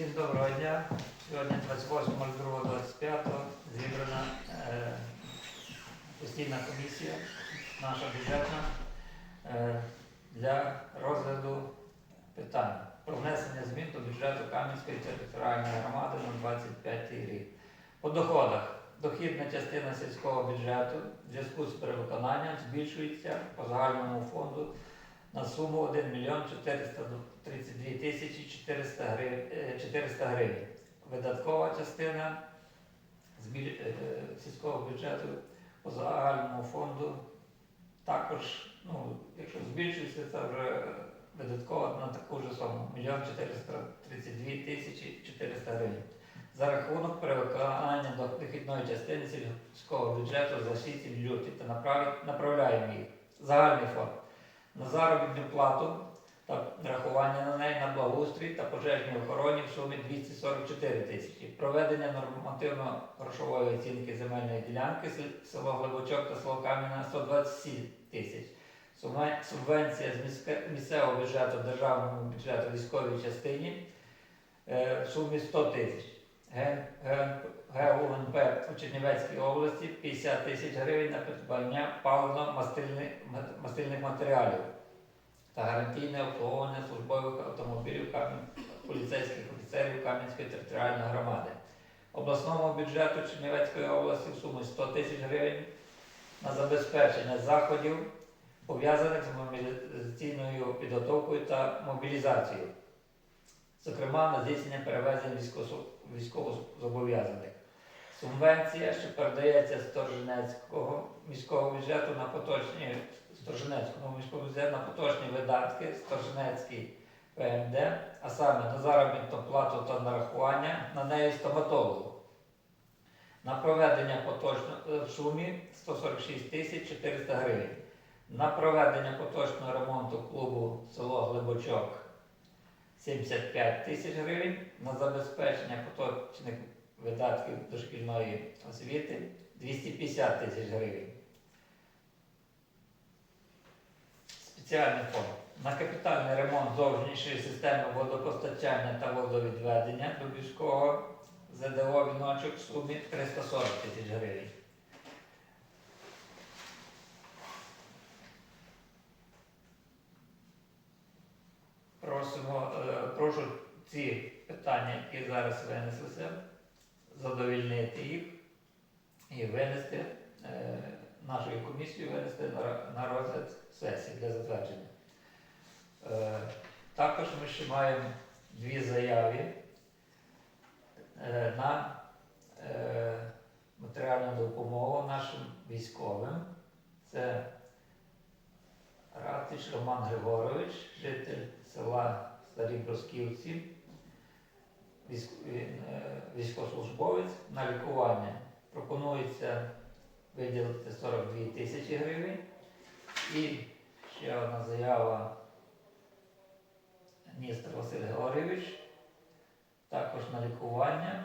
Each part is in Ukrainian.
Всім доброго дня. Сьогодні 28.02.25 зібрана е, постійна комісія, наша бюджетна, е, для розгляду питань про внесення змін до бюджету Кам'янської територіальної громади на 25 рік. По доходах. Дохідна частина сільського бюджету в зв'язку з перевиконанням збільшується по загальному фонду на суму 1 мільйон 432 тисячі 400 гривень. 400 гривень. Видаткова частина е, сільського бюджету по загальному фонду також, ну, якщо збільшується, це вже видаткова на таку ж суму 1 мільйон 432 тисячі 400 гривень. За рахунок перевиконання до дохідної частини сільського бюджету за 6 лютих та направляємо їх загальний фонд на заробітну плату та рахування на неї на благоустрій та пожежній охороні в сумі 244 тисячі. Проведення нормативно-грошової оцінки земельної ділянки сел- село Глибочок та село Кам'яна 127 тисяч. Субвенція з місцевого бюджету державному бюджету військовій частині е, в сумі 100 тисяч. ГУНП у Чернівецькій області 50 тисяч гривень на придбання паливно-мастильних матеріалів та гарантійне обслуговування службових автомобілів поліцейських офіцерів Кам'янської територіальної громади. Обласному бюджету Чернівецької області в сумі 100 тисяч гривень на забезпечення заходів, пов'язаних з мобілізаційною підготовкою та мобілізацією, зокрема на здійснення перевезень військовозобов'язаних. Субвенція, що передається з Торженецького міського бюджету на поточні Сторженецькому міському бюджету на поточні видатки Сторженецький ПМД, а саме на заробітну плату та нарахування на неї стоматологу. На проведення поточно е, в сумі 146 тисяч 400 гривень. На проведення поточного ремонту клубу село Глибочок 75 тисяч гривень. На забезпечення поточних видатків дошкільної освіти 250 тисяч гривень. Спеціальний фонд. На капітальний ремонт зовнішньої системи водопостачання та водовідведення до міського ЗДО віночок в сумі 340 тисяч гривень. Просимо, е, прошу ці питання, які зараз винеслися, задовільнити їх і винести е, нашою комісією винести на, на розгляд сесії для затвердження. Е, також ми ще маємо дві заяви е, на е, матеріальну допомогу нашим військовим. Це Ратич Роман Григорович, житель села Старі Бросківці, е, військовослужбовець на лікування. Пропонується виділити 42 тисячі гривень. І ще одна заява Ністер Василь Георгійович, також на лікування.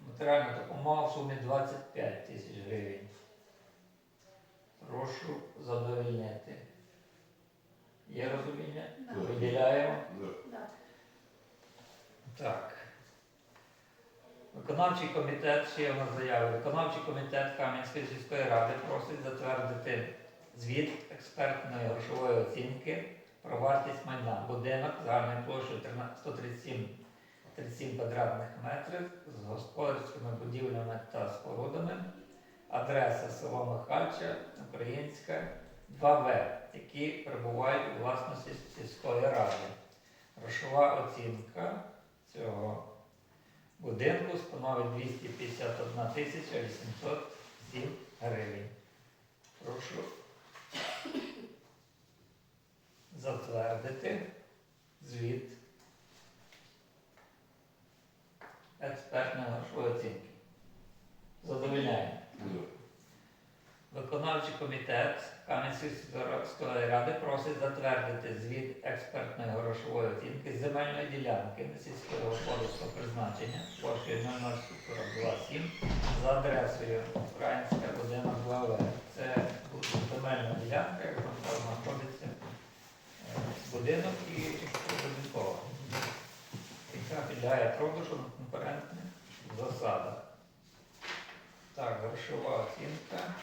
Матеріальна допомога в сумі 25 тисяч гривень. Прошу задовільнити. Є розуміння? Да. Виділяємо. Да. Так. Виконавчий комітет, ще одна заява. Виконавчий комітет Кам'янської сільської ради просить затвердити звіт експертної грошової оцінки про вартість майна. Будинок загальною площею 137 37 квадратних метрів з господарськими будівлями та спорудами. Адреса село Михальча, Українська, 2В, які перебувають у власності сільської ради. Грошова оцінка цього будинку становить 251 тисяча 807 гривень. Прошу затвердити звіт експертної грошової оцінки. Задовільняємо. Виконавчий комітет Кам'янської ради просить затвердити звіт експертної грошової оцінки земельної ділянки на сільського господарського призначення площею 00427 за адресою Українська будинок 2В. Це земельна ділянка, яка там знаходиться е, будинок і будинкова. Яка підлягає продажу на конкурентних засадах. Так, грошова оцінка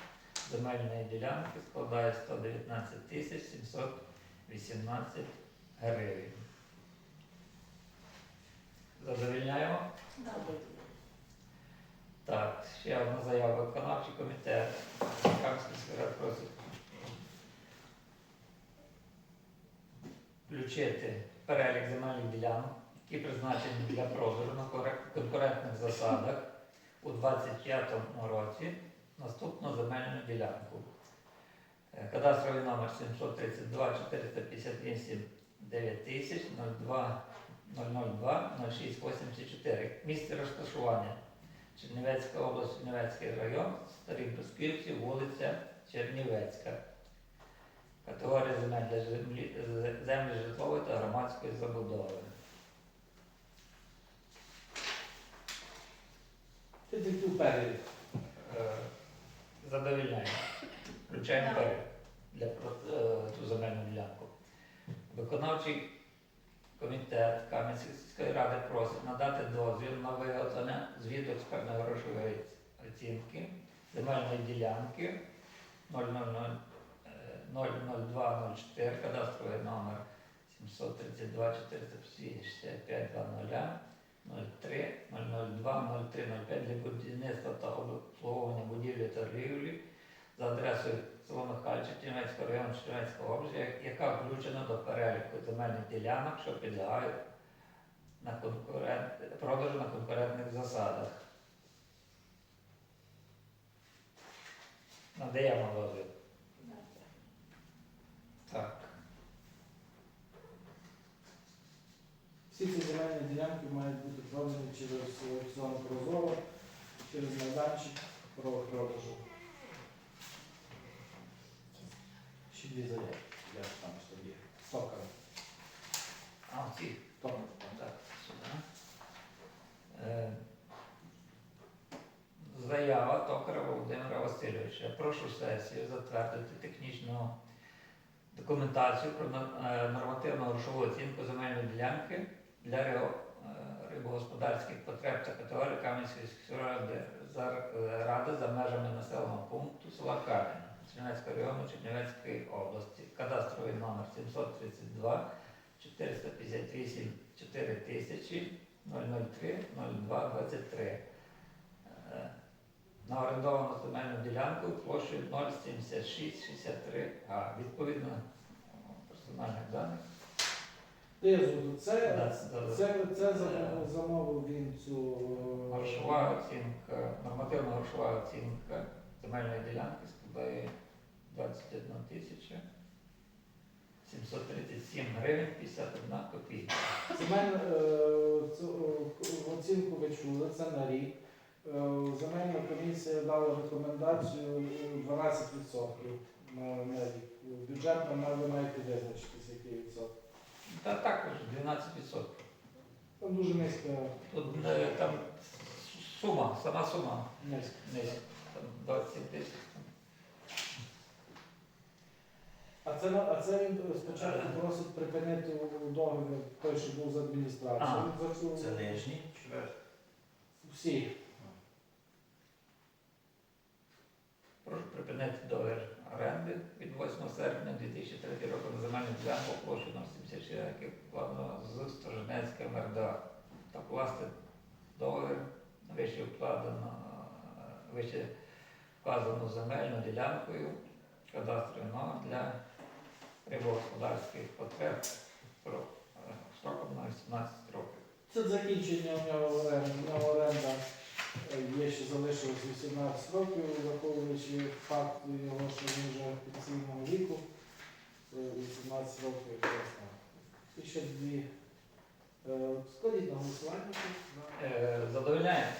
земельної ділянки складає 119 тисяч 718 гривень. Задовільняємо? Да. Так, ще одна заява. Виконавчий комітет Кам'янський просить включити перелік земельних ділянок, які призначені для продажу на конкурентних засадах у 25-му році наступну земельну ділянку. Е, Кадастровий номер 732 458 9000 02 002 0684. Місце розташування Чернівецька область, Чернівецький район, Старі Брусківці, вулиця Чернівецька. Категорія земель для землі, землі житлової та громадської забудови. Ти. Е, Задовільняємо. Включаємо перелік для е, ту земельну ділянку. Виконавчий комітет Кам'янської ради просить надати дозвіл на виготовлення звіту експертної грошової оцінки земельної ділянки 000 е, 00204, кадастровий номер 732 465 20 03 002 0305 для будівництва та обслуговування будівлі торгівлі за адресою село Михайлівчик, Чернівецького району Чернівецької області, яка включена до переліку земельних ділянок, що підлягають на конкурент... продажу на конкурентних засадах. Надаємо дозвіл. Да. Так. Всі ці земельні ділянки мають бути продані через аукціон Прозоро, через майданчик про продажу. Ще дві заяви. Я там що є. Токар. А, ці. Токар. Так, сюди. Е, Заява Токара Володимира Васильовича. Прошу сесію затвердити технічну документацію про е, нормативну грошову оцінку земельної ділянки для е, рибогосподарських потреб та категорії Кам'янської сільської ради за, е, ради за межами населеного пункту села Кам'яна Чернівецького району Чернівецької області. Кадастровий номер 732 458 4000 003 02 23. Е, На орендовану земельну ділянку площею 07663 А. Відповідно персональних даних. Знизу це, це, це замовив, він цю е, Грошова оцінка, нормативна грошова оцінка земельної ділянки складає 21 тисяча 737 гривень 51 копійка. Земель, е, е, оцінку ви чули, це на рік. Земельна комісія дала рекомендацію е, 12% на, рік. Бюджетно ви маєте визначитись, який відсоток. Та також 12%. Там дуже низька, Тут е, там сума, сама сума низька. низька, там 27 тисяч. А це, на- а це він спочатку просить припинити договір той, що був з адміністрацією. За цю- Це нижній чи верхній? Всі. Прошу припинити договір оренди від 8 серпня 2003 року на земельну ділянку площу 076 років вкладено з Сторожнецька МРДА та вкласти договір вище вкладено е, вище вказану земельну ділянкою кадастровий номер для рибогосподарських потреб е, строком на 18 років. Це закінчення у нього. Оренда е, є, що залишилось 18 років, враховуючи факт його, що він вже пенсійного віку. Е, 18 років І ще дві. е, Складіть на голосування. да. Е, Задовольняє?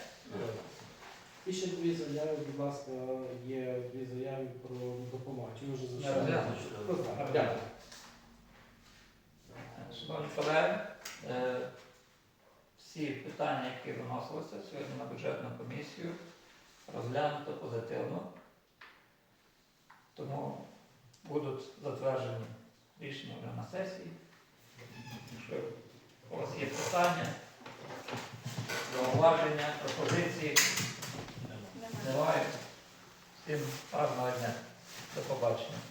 І ще дві заяви, будь ласка, є дві заяви про допомогу. Чи ви вже зайшли? розглянуто. Розглянуто. Дякую. Шановні колеги, е, всі питання, які виносилися сьогодні на бюджетну комісію, розглянуто позитивно. Тому будуть затверджені рішення вже на сесії. У вас є питання, зауваження, пропозиції? Немає. Всім гарного дня. До побачення.